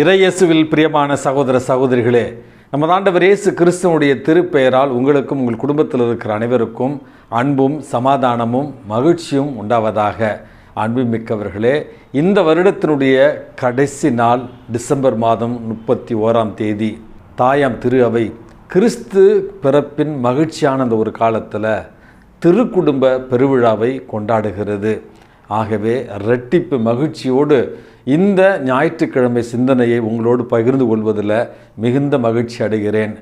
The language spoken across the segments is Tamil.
இறையேசுவில் பிரியமான சகோதர சகோதரிகளே நம்ம ஆண்டவர் இயேசு கிறிஸ்துவனுடைய திருப்பெயரால் உங்களுக்கும் உங்கள் குடும்பத்தில் இருக்கிற அனைவருக்கும் அன்பும் சமாதானமும் மகிழ்ச்சியும் உண்டாவதாக. அன்புமிக்கவர்களே இந்த வருடத்தினுடைய கடைசி நாள் டிசம்பர் மாதம் முப்பத்தி ஓராம் தேதி தாயாம் திரு அவை. கிறிஸ்து பிறப்பின் மகிழ்ச்சியான அந்த ஒரு காலத்தில் திருக்குடும்ப பெருவிழாவை கொண்டாடுகிறது. ஆகவே இரட்டிப்பு மகிழ்ச்சியோடு இந்த ஞாயிற்றுக்கிழமை சிந்தனையை உங்களோடு பகிர்ந்து கொள்வதில் மிகுந்த மகிழ்ச்சி அடைகிறேன்.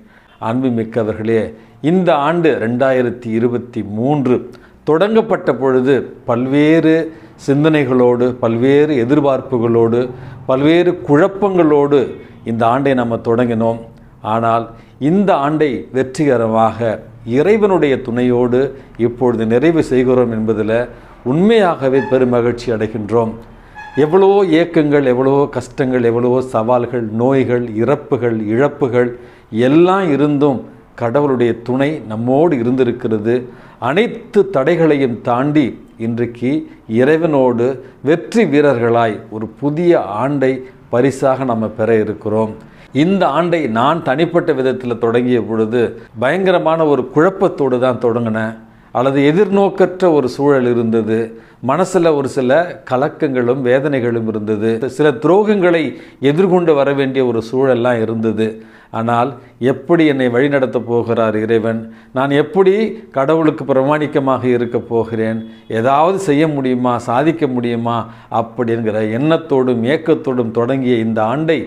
அன்புமிக்கவர்களே இந்த ஆண்டு ரெண்டாயிரத்தி இருபத்தி மூன்று தொடங்கப்பட்ட பொழுது பல்வேறு சிந்தனைகளோடு பல்வேறு எதிர்பார்ப்புகளோடு பல்வேறு குழப்பங்களோடு இந்த ஆண்டை நம்ம தொடங்கினோம். ஆனால் இந்த ஆண்டை வெற்றிகரமாக இறைவனுடைய துணையோடு இப்பொழுது நிறைவு செய்கிறோம் என்பதில் உண்மையாகவே பெருமகிழ்ச்சி அடைகின்றோம். எவ்வளோ ஏக்கங்கள் எவ்வளவோ கஷ்டங்கள் எவ்வளவோ சவால்கள் நோய்கள் இறப்புகள் இழப்புகள் எல்லாம் இருந்தும் கடவுளுடைய துணை நம்மோடு இருந்திருக்கிறது. அனைத்து தடைகளையும் தாண்டி இன்றைக்கு இறைவனோடு வெற்றி வீரர்களாய் ஒரு புதிய ஆண்டை பரிசாக நம்ம பெற இருக்கிறோம். இந்த ஆண்டை நான் தனிப்பட்ட விதத்தில் தொடங்கிய பொழுது பயங்கரமான ஒரு குழப்பத்தோடு தான் தொடங்கினேன். அல்லது எதிர்நோக்கற்ற ஒரு சூழல் இருந்தது. மனசில் ஒரு சில கலக்கங்களும் வேதனைகளும் இருந்தது. சில துரோகங்களை எதிர்கொண்டு வர வேண்டிய ஒரு சூழல்லாம் இருந்தது. ஆனால் எப்படி என்னை வழிநடத்த போகிறார் இறைவன்? நான் எப்படி கடவுளுக்கு பிரமாணிக்கமாக இருக்க போகிறேன்? ஏதாவது செய்ய முடியுமா? சாதிக்க முடியுமா? அப்படிங்கிற எண்ணத்தோடும் ஏக்கத்தோடும் தொடங்கிய இந்த ஆண்டை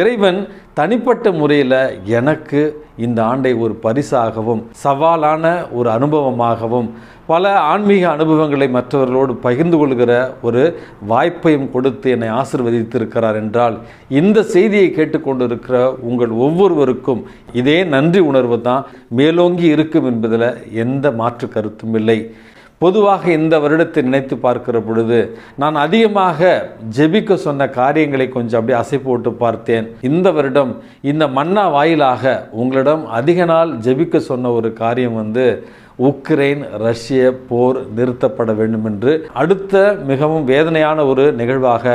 இறைவன் தனிப்பட்ட முறையில் எனக்கு இந்த ஆண்டை ஒரு பரிசாகவும் சவாலான ஒரு அனுபவமாகவும் பல ஆன்மீக அனுபவங்களை மற்றவர்களோடு பகிர்ந்து கொள்கிற ஒரு வாய்ப்பையும் கொடுத்து என்னை ஆசிர்வதித்திருக்கிறார் என்றால் இந்த செய்தியை கேட்டுக்கொண்டிருக்கிற உங்கள் ஒவ்வொருவருக்கும் இதே நன்றி உணர்வு தான் மேலோங்கி இருக்கும் என்பதில் எந்த மாற்று கருத்தும் இல்லை. பொதுவாக இந்த வருடத்தை நினைத்து பார்க்கிற பொழுது நான் அதிகமாக ஜெபிக்க சொன்ன காரியங்களை கொஞ்சம் அப்படியே அசை போட்டு பார்த்தேன். இந்த வருடம் இந்த மன்னா வாயிலாக உங்களிடம் அதிக நாள் ஜெபிக்க சொன்ன ஒரு காரியம் வந்து உக்ரைன் ரஷ்ய போர் நிறுத்தப்பட வேண்டும் என்று அடுத்த மிகவும் வேதனையான ஒரு நிகழ்வாக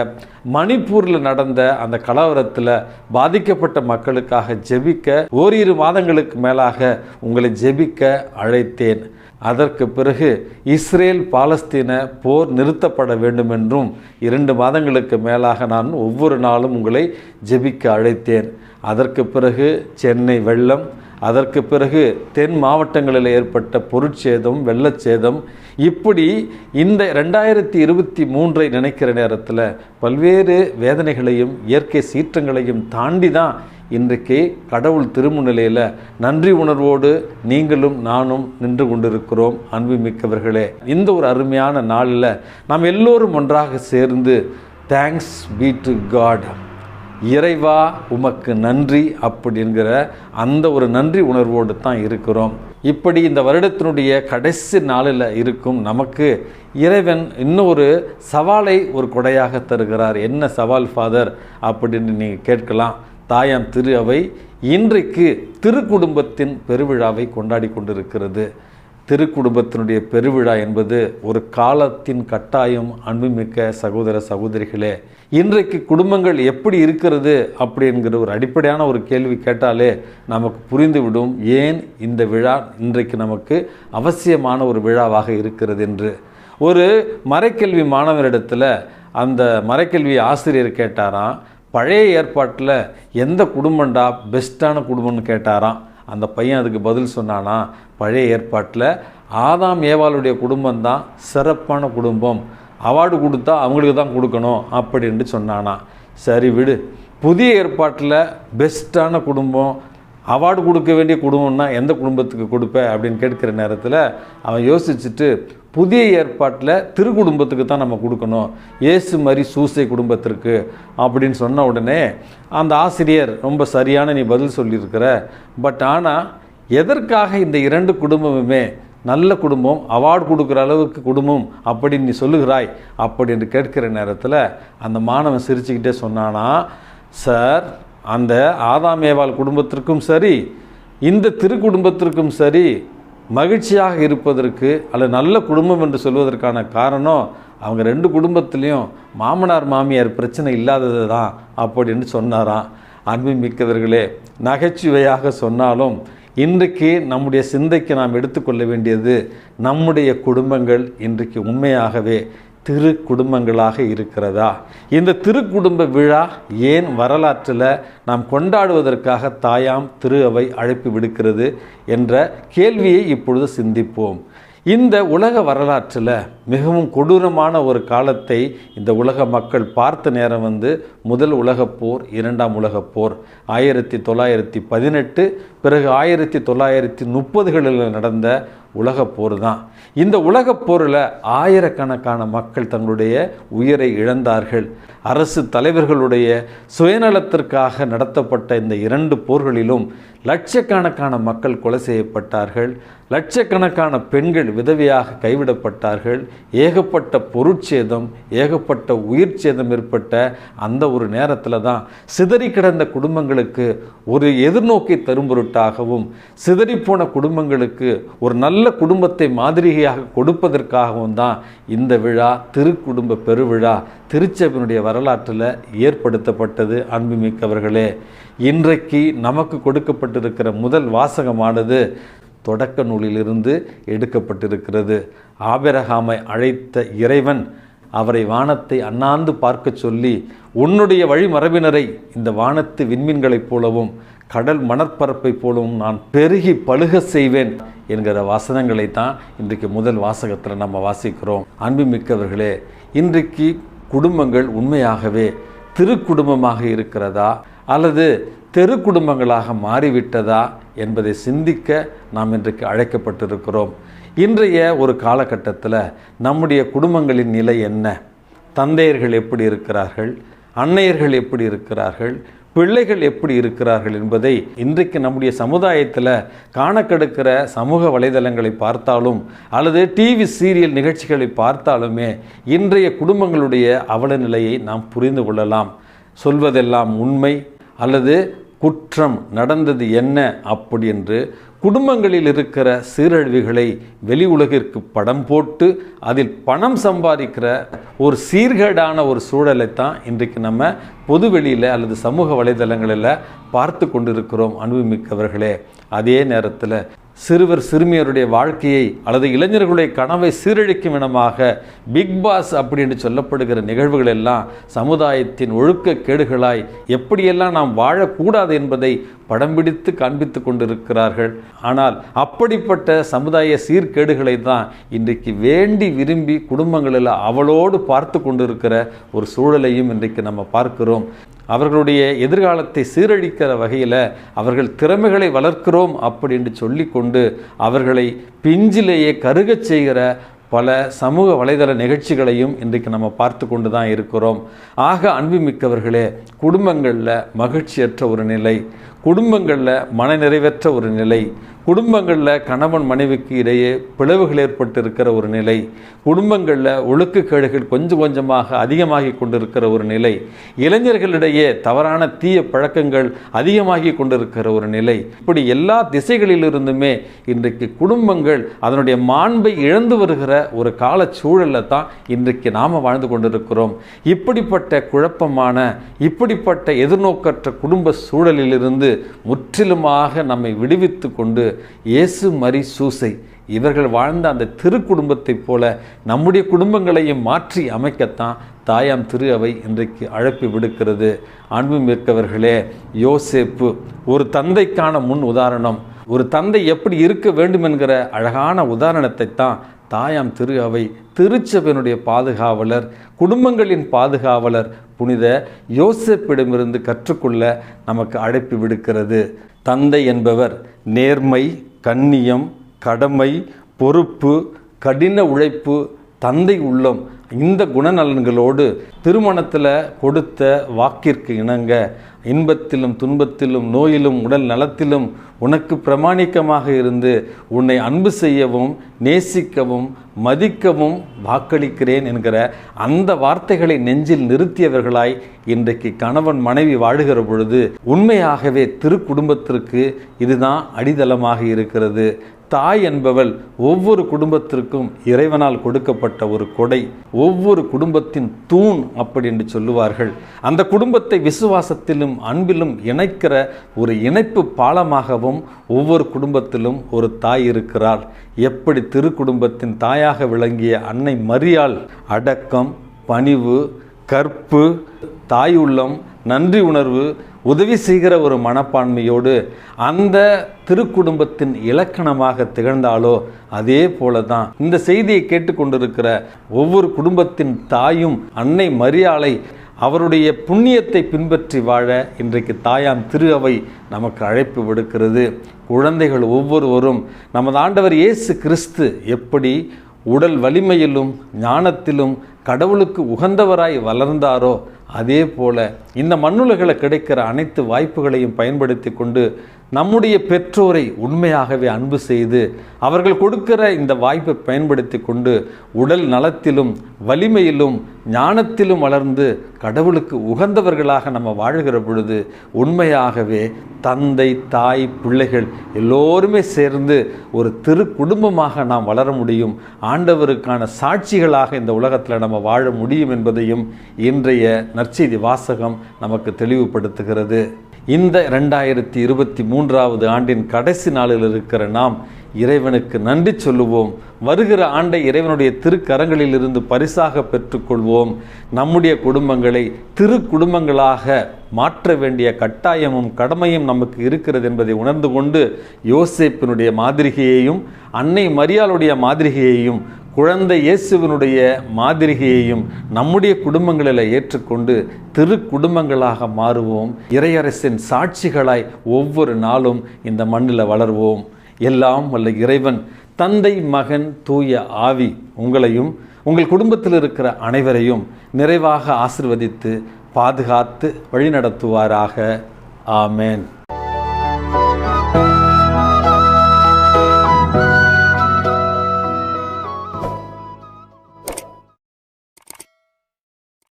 மணிப்பூரில் நடந்த அந்த கலவரத்தில் பாதிக்கப்பட்ட மக்களுக்காக ஜெபிக்க ஓரிரு மாதங்களுக்கு மேலாக உங்களை ஜெபிக்க அழைத்தேன். அதற்கு பிறகு இஸ்ரேல் பாலஸ்தீன போர் நிறுத்தப்பட வேண்டும் என்றும் இரண்டு மாதங்களுக்கு மேலாக நான் ஒவ்வொரு நாளும் உங்களை ஜெபிக்க அழைத்தேன். அதற்கு பிறகு சென்னை வெள்ளம் அதற்கு பிறகு தென் மாவட்டங்களில் ஏற்பட்ட பொருட்சேதம் வெள்ளச்சேதம். இப்படி இந்த ரெண்டாயிரத்தி இருபத்தி மூன்றை நினைக்கிற நேரத்தில் பல்வேறு வேதனைகளையும் இயற்கை சீற்றங்களையும் தாண்டி தான் இன்றைக்கு கடவுள் திருமுன்னிலையில் நன்றி உணர்வோடு நீங்களும் நானும் நின்று கொண்டிருக்கிறோம் அன்புமிக்கவர்களே. இந்த ஒரு அருமையான நாளில் நாம் எல்லோரும் ஒன்றாக சேர்ந்து தேங்க்ஸ் பீ டு காட் இறைவா உமக்கு நன்றி அப்படிங்கிற அந்த ஒரு நன்றி உணர்வோடு தான் இருக்கிறோம். இப்படி இந்த வருடத்தினுடைய கடைசி நாளில் இருக்கும் நமக்கு இறைவன் இன்னும் ஒரு சவாலை ஒரு கொடையாக தருகிறார். என்ன சவால் ஃபாதர் அப்படின்னு நீங்கள் கேட்கலாம். தாயாம் திரு அவை இன்றைக்கு திருக்குடும்பத்தின் பெருவிழாவை கொண்டாடி கொண்டிருக்கிறது. திருக்குடும்பத்தினுடைய பெருவிழா என்பது ஒரு காலத்தின் கட்டாயம் அன்புமிக்க சகோதர சகோதரிகளே இன்றைக்கு குடும்பங்கள் எப்படி இருக்கிறது அப்படிங்கிற ஒரு அடிப்படையான ஒரு கேள்வி கேட்டாலே நமக்கு புரிந்துவிடும் ஏன் இந்த விழா இன்றைக்கு நமக்கு அவசியமான ஒரு விழாவாக இருக்கிறது என்று. ஒரு மறைக்கல்வி மாணவரிடத்தில் அந்த மறைக்கல்வி ஆசிரியர் கேட்டாராம் பழைய ஏற்பாட்டில் எந்த குடும்பம்டா பெஸ்ட்டான குடும்பம்னு கேட்டாராம். அந்த பையன் அதுக்கு பதில் சொன்னானா பழைய ஏற்பாட்டில் ஆதாம் ஏவாளுடைய குடும்பம் தான் சிறப்பான குடும்பம். அவார்டு கொடுத்தா அவங்களுக்கு தான் கொடுக்கணும் அப்படின்ட்டு சொன்னானா. சரி விடு. புதிய ஏற்பாட்டில் பெஸ்ட்டான குடும்பம் அவார்டு கொடுக்க வேண்டிய குடும்பம்னா எந்த குடும்பத்துக்கு கொடுப்ப அப்படின்னு கேட்குற நேரத்தில் அவன் யோசிச்சுட்டு புதிய ஏற்பாட்டில் திருக்குடும்பத்துக்கு தான் நம்ம கொடுக்கணும். ஏசு மாதிரி சூசை குடும்பத்திற்கு அப்படின்னு சொன்ன உடனே அந்த ஆசிரியர் ரொம்ப சரியான நீ பதில் சொல்லியிருக்கிற. பட் ஆனால் எதற்காக இந்த இரண்டு குடும்பமுமே நல்ல குடும்பம் அவார்டு கொடுக்குற அளவுக்கு குடும்பம் அப்படின்னு நீ சொல்லுகிறாய் அப்படின்னு கேட்கிற நேரத்தில் அந்த மாணவன் சிரிச்சுக்கிட்டே சொன்னானா சார் அந்த ஆதாமேவாள் குடும்பத்திற்கும் சரி இந்த திருக்குடும்பத்திற்கும் சரி மகிழ்ச்சியாக இருப்பதற்கு அல்லது நல்ல குடும்பம் என்று சொல்வதற்கான காரணம் அவங்க ரெண்டு குடும்பத்துலேயும் மாமனார் மாமியார் பிரச்சனை இல்லாதது தான் அப்படின்னு சொன்னாராம். அன்பு மிக்கவர்களே நகைச்சுவையாக சொன்னாலும் இன்றைக்கு நம்முடைய சிந்தைக்கு நாம் எடுத்துக்கொள்ள வேண்டியது நம்முடைய குடும்பங்கள் இன்றைக்கு உண்மையாகவே திரு குடும்பங்களாக இருக்கிறதா? இந்த திருக்குடும்ப விழா ஏன் வரலாற்றில் நாம் கொண்டாடுவதற்காக தாயாம் திரு அவை அழைப்பு விடுக்கிறது என்ற கேள்வியை இப்பொழுது சிந்திப்போம். இந்த உலக வரலாற்றில் மிகவும் கொடூரமான ஒரு காலத்தை இந்த உலக மக்கள் பார்த்த நேரம் வந்து முதல் உலகப் போர் இரண்டாம் உலகப் போர். ஆயிரத்தி தொள்ளாயிரத்தி பதினெட்டு பிறகு ஆயிரத்தி தொள்ளாயிரத்தி முப்பதுகளில் நடந்த உலகப் போர் தான். இந்த உலகப் போரில் ஆயிரக்கணக்கான மக்கள் தங்களுடைய உயிரை இழந்தார்கள். அரசு தலைவர்களுடைய சுயநலத்திற்காக நடத்தப்பட்ட இந்த இரண்டு போர்களிலும் லட்சக்கணக்கான மக்கள் கொலை செய்யப்பட்டார்கள். லட்சக்கணக்கான பெண்கள் விதவையாக கைவிடப்பட்டார்கள். ஏகப்பட்ட பொருட்சேதம் ஏகப்பட்ட உயிர் சேதம் ஏற்பட்ட அந்த ஒரு நேரத்தில் தான் சிதறி கிடந்த குடும்பங்களுக்கு ஒரு எதிர்நோக்கி தரும் பொருட்டாகவும் சிதறிப்போன குடும்பங்களுக்கு ஒரு நல்ல குடும்பத்தை மாதிரியாக கொடுப்பதற்காகவும் தான் இந்த விழா திருக்குடும்ப பெருவிழா திருச்சபையினுடைய வரலாற்றில் ஏற்படுத்தப்பட்டது அன்புமிக்கவர்களே. இன்றைக்கு நமக்கு கொடுக்கப்பட்டிருக்கிற முதல் வாசகமானது தொடக்க நூலிலிருந்து எடுக்கப்பட்டிருக்கிறது. ஆபிரகாமை அழைத்த இறைவன் அவரை வானத்தை அண்ணாந்து பார்க்கச் சொல்லி உன்னுடைய வழிமரபினரை இந்த வானத்து விண்மீன்களைப் போலவும் கடல் மணற்பரப்பைப் போலவும் நான் பெருகி பழுக செய்வேன் என்கிற வசனங்களை தான் இன்றைக்கு முதல் வாசகத்தில் நம்ம வாசிக்கிறோம். அன்புமிக்கவர்களே இன்றைக்கு குடும்பங்கள் உண்மையாகவே திருக்குடும்பமாக இருக்கிறதா? அல்லது தெரு குடும்பங்களாக மாறிவிட்டதா என்பதை சிந்திக்க நாம் இன்றைக்கு அழைக்கப்பட்டிருக்கிறோம். இன்றைய ஒரு காலகட்டத்தில் நம்முடைய குடும்பங்களின் நிலை என்ன? தந்தையர்கள் எப்படி இருக்கிறார்கள்? அன்னையர்கள் எப்படி இருக்கிறார்கள்? பிள்ளைகள் எப்படி இருக்கிறார்கள் என்பதை இன்றைக்கு நம்முடைய சமுதாயத்தில் காணக்கெடுக்கிற சமூக வலைதளங்களை பார்த்தாலும் அல்லது டிவி சீரியல் நிகழ்ச்சிகளை பார்த்தாலுமே இன்றைய குடும்பங்களுடைய அவல நிலையை நாம் புரிந்து கொள்ளலாம். சொல்வதெல்லாம் உண்மை அல்லது குற்றம் நடந்தது என்ன அப்படி என்று குடும்பங்களில் இருக்கிற சீரழிவுகளை வெளி உலகிற்கு படம் போட்டு அதில் பணம் சம்பாதிக்கிற ஒரு சீர்கேடான ஒரு சூழலை தான் இன்றைக்கு நம்ம பொதுவெளியில் அல்லது சமூக வலைதளங்களில் பார்த்து கொண்டிருக்கிறோம் அன்புமிக்கவர்களே. அதே நேரத்தில் சிறுவர் சிறுமியருடைய வாழ்க்கையை அல்லது இளைஞர்களுடைய கனவை சீரழிக்கும் விதமாக பிக் பாஸ் அப்படின்னு சொல்லப்படுகிற நிகழ்வுகள் எல்லாம் சமுதாயத்தின் ஒழுக்க கேடுகளாய் எப்படியெல்லாம் நாம் வாழக்கூடாது என்பதை படம் பிடித்து காண்பித்து கொண்டிருக்கிறார்கள். ஆனால் அப்படிப்பட்ட சமுதாய சீர்கேடுகளை தான் இன்றைக்கு வேண்டி விரும்பி குடும்பங்களில் அவளோடு பார்த்து கொண்டிருக்கிற ஒரு சூழலையும் இன்றைக்கு நம்ம பார்க்கிறோம். அவர்களுடைய எதிர்காலத்தை சீரழிக்கிற வகையில் அவர்கள் திறமைகளை வளர்க்கிறோம் அப்படின்னு சொல்லிக்கொண்டு அவர்களை பிஞ்சிலேயே கருகச் செய்கிற பல சமூக வலைதள நிகழ்ச்சிகளையும் இன்றைக்கு நம்ம பார்த்து கொண்டு தான் இருக்கிறோம். ஆக அன்புமிக்கவர்களே குடும்பங்களில் மகிழ்ச்சியற்ற ஒரு நிலை குடும்பங்களில் மனநிறைவற்ற ஒரு நிலை குடும்பங்களில் கணவன் மனைவிக்கு இடையே பிளவுகள் ஏற்பட்டு இருக்கிற ஒரு நிலை குடும்பங்களில் ஒழுக்கக்கேடுகள் கொஞ்சம் கொஞ்சமாக அதிகமாகி கொண்டிருக்கிற ஒரு நிலை இளைஞர்களிடையே தவறான தீய பழக்கங்கள் அதிகமாகி கொண்டிருக்கிற ஒரு நிலை. இப்படி எல்லா திசைகளிலிருந்துமே இன்றைக்கு குடும்பங்கள் அதனுடைய மாண்பை இழந்து வருகிற ஒரு கால சூழலில் தான் இன்றைக்கு நாம் வாழ்ந்து கொண்டிருக்கிறோம். இப்படிப்பட்ட குழப்பமான இப்படிப்பட்ட எதிர்நோக்கற்ற குடும்ப சூழலிலிருந்து முற்றிலுமாக நம்மை விடுவித்து கொண்டு இயேசு மரி சூசை. இவர்கள் வாழ்ந்த அந்த திரு குடும்பத்தைப் போல நம்முடைய குடும்பங்களையும் மாற்றி அமைக்கத்தான் தாயாம் திரு அவை இன்றைக்கு அழைப்பு விடுக்கிறது. அன்பு மிக்கவர்களே யோசேப்பு ஒரு தந்தைக்கான முன் உதாரணம். ஒரு தந்தை எப்படி இருக்க வேண்டும் என்கிற அழகான உதாரணத்தை தான் தாயாம் திரு அவை திருச்சபையினுடைய பாதுகாவலர் குடும்பங்களின் பாதுகாவலர் புனித யோசேப்பிடமிருந்து கற்றுக்கொள்ள நமக்கு அழைப்பு விடுக்கிறது. தந்தை என்பவர் நேர்மை கண்ணியம் கடமை பொறுப்பு கடின உழைப்பு தந்தை உள்ளம் இந்த குணநலன்களோடு திருமணத்தில் கொடுத்த வாக்கிற்கு இணங்க இன்பத்திலும் துன்பத்திலும் நோயிலும் உடல் நலத்திலும் உனக்கு பிரமாணிக்கமாக இருந்து உன்னை அன்பு செய்யவும் நேசிக்கவும் மதிக்கவும் வாக்களிக்கிறேன் என்கிற அந்த வார்த்தைகளை நெஞ்சில் நிறுத்தியவர்களாய் இன்றைக்கு கணவன் மனைவி வாழுகிற பொழுது உண்மையாகவே திருக்குடும்பத்திற்கு இதுதான் அடித்தளமாக இருக்கிறது. தாய் என்பவள் ஒவ்வொரு குடும்பத்திற்கும் இறைவனால் கொடுக்கப்பட்ட ஒரு கொடை ஒவ்வொரு குடும்பத்தின் தூண் அப்படி என்று சொல்லுவார்கள். அந்த குடும்பத்தை விசுவாசத்திலும் அன்பிலும் இணைக்கிற ஒரு இணைப்பு பாலமாகவும் ஒவ்வொரு குடும்பத்திலும் ஒரு தாய் இருக்கிறார். எப்படி திருக்குடும்பத்தின் தாயாக விளங்கிய அன்னை மரியாள் அடக்கம் பணிவு கற்பு தாய் உள்ளம் நன்றி உணர்வு உதவி செய்கிற ஒரு மனப்பான்மையோடு அந்த திருக்குடும்பத்தின் இலக்கணமாக திகழ்ந்தாலோ அதே போல தான் இந்த செய்தியை கேட்டுக்கொண்டிருக்கிற ஒவ்வொரு குடும்பத்தின் தாயும் அன்னை மரியாளை அவருடைய புண்ணியத்தை பின்பற்றி வாழ இன்றைக்கு தாயாம் திரு அவை நமக்கு அழைப்பு விடுக்கிறது. குழந்தைகள் ஒவ்வொருவரும் நமது ஆண்டவர் இயேசு கிறிஸ்து எப்படி உடல் வலிமையிலும் ஞானத்திலும் கடவுளுக்கு உகந்தவராய் வளர்ந்தாரோ அதே போல இந்த மண்ணுலகில் கிடைக்கிற அனைத்து வாய்ப்புகளையும் பயன்படுத்தி கொண்டு நம்முடைய பெற்றோரை உண்மையாகவே அன்பு செய்து அவர்கள் கொடுக்கிற இந்த வாய்ப்பை பயன்படுத்தி கொண்டு உடல் நலத்திலும் வலிமையிலும் ஞானத்திலும் வளர்ந்து கடவுளுக்கு உகந்தவர்களாக நம்ம வாழ்கிற பொழுது உண்மையாகவே தந்தை தாய் பிள்ளைகள் எல்லோருமே சேர்ந்து ஒரு திரு குடும்பமாக நாம் வளர முடியும். ஆண்டவருக்கான சாட்சிகளாக இந்த உலகத்தில் நம்ம வாழ முடியும் என்பதையும் இன்றைய நற்செய்தி வாசகம் நமக்கு தெளிவுபடுத்துகிறது. இந்த ரெண்டாயிரத்தி இருபத்தி மூன்றாவது ஆண்டின் கடைசி நாளில் இருக்கிற நாம் இறைவனுக்கு நன்றி சொல்லுவோம். வருகிற ஆண்டை இறைவனுடைய திருக்கரங்களில் இருந்து பரிசாக பெற்றுக்கொள்வோம். நம்முடைய குடும்பங்களை திரு குடும்பங்களாக மாற்ற வேண்டிய கட்டாயமும் கடமையும் நமக்கு இருக்கிறது என்பதை உணர்ந்து கொண்டு யோசேப்பினுடைய மாதிரிகையையும் அன்னை மரியாளுடைய மாதிரிகையையும் குழந்தை இயேசுவினுடைய மாதிரிகையையும் நம்முடைய குடும்பங்களில் ஏற்றுக்கொண்டு திரு குடும்பங்களாக மாறுவோம். இறையரசின் சாட்சிகளாய் ஒவ்வொரு நாளும் இந்த மண்ணில் வளர்வோம். எல்லாம் வல்ல இறைவன் தந்தை மகன் தூய ஆவி உங்களையும் உங்கள் குடும்பத்தில் இருக்கிற அனைவரையும் நிறைவாக ஆசிர்வதித்து பாதுகாத்து வழிநடத்துவாராக. ஆமேன்.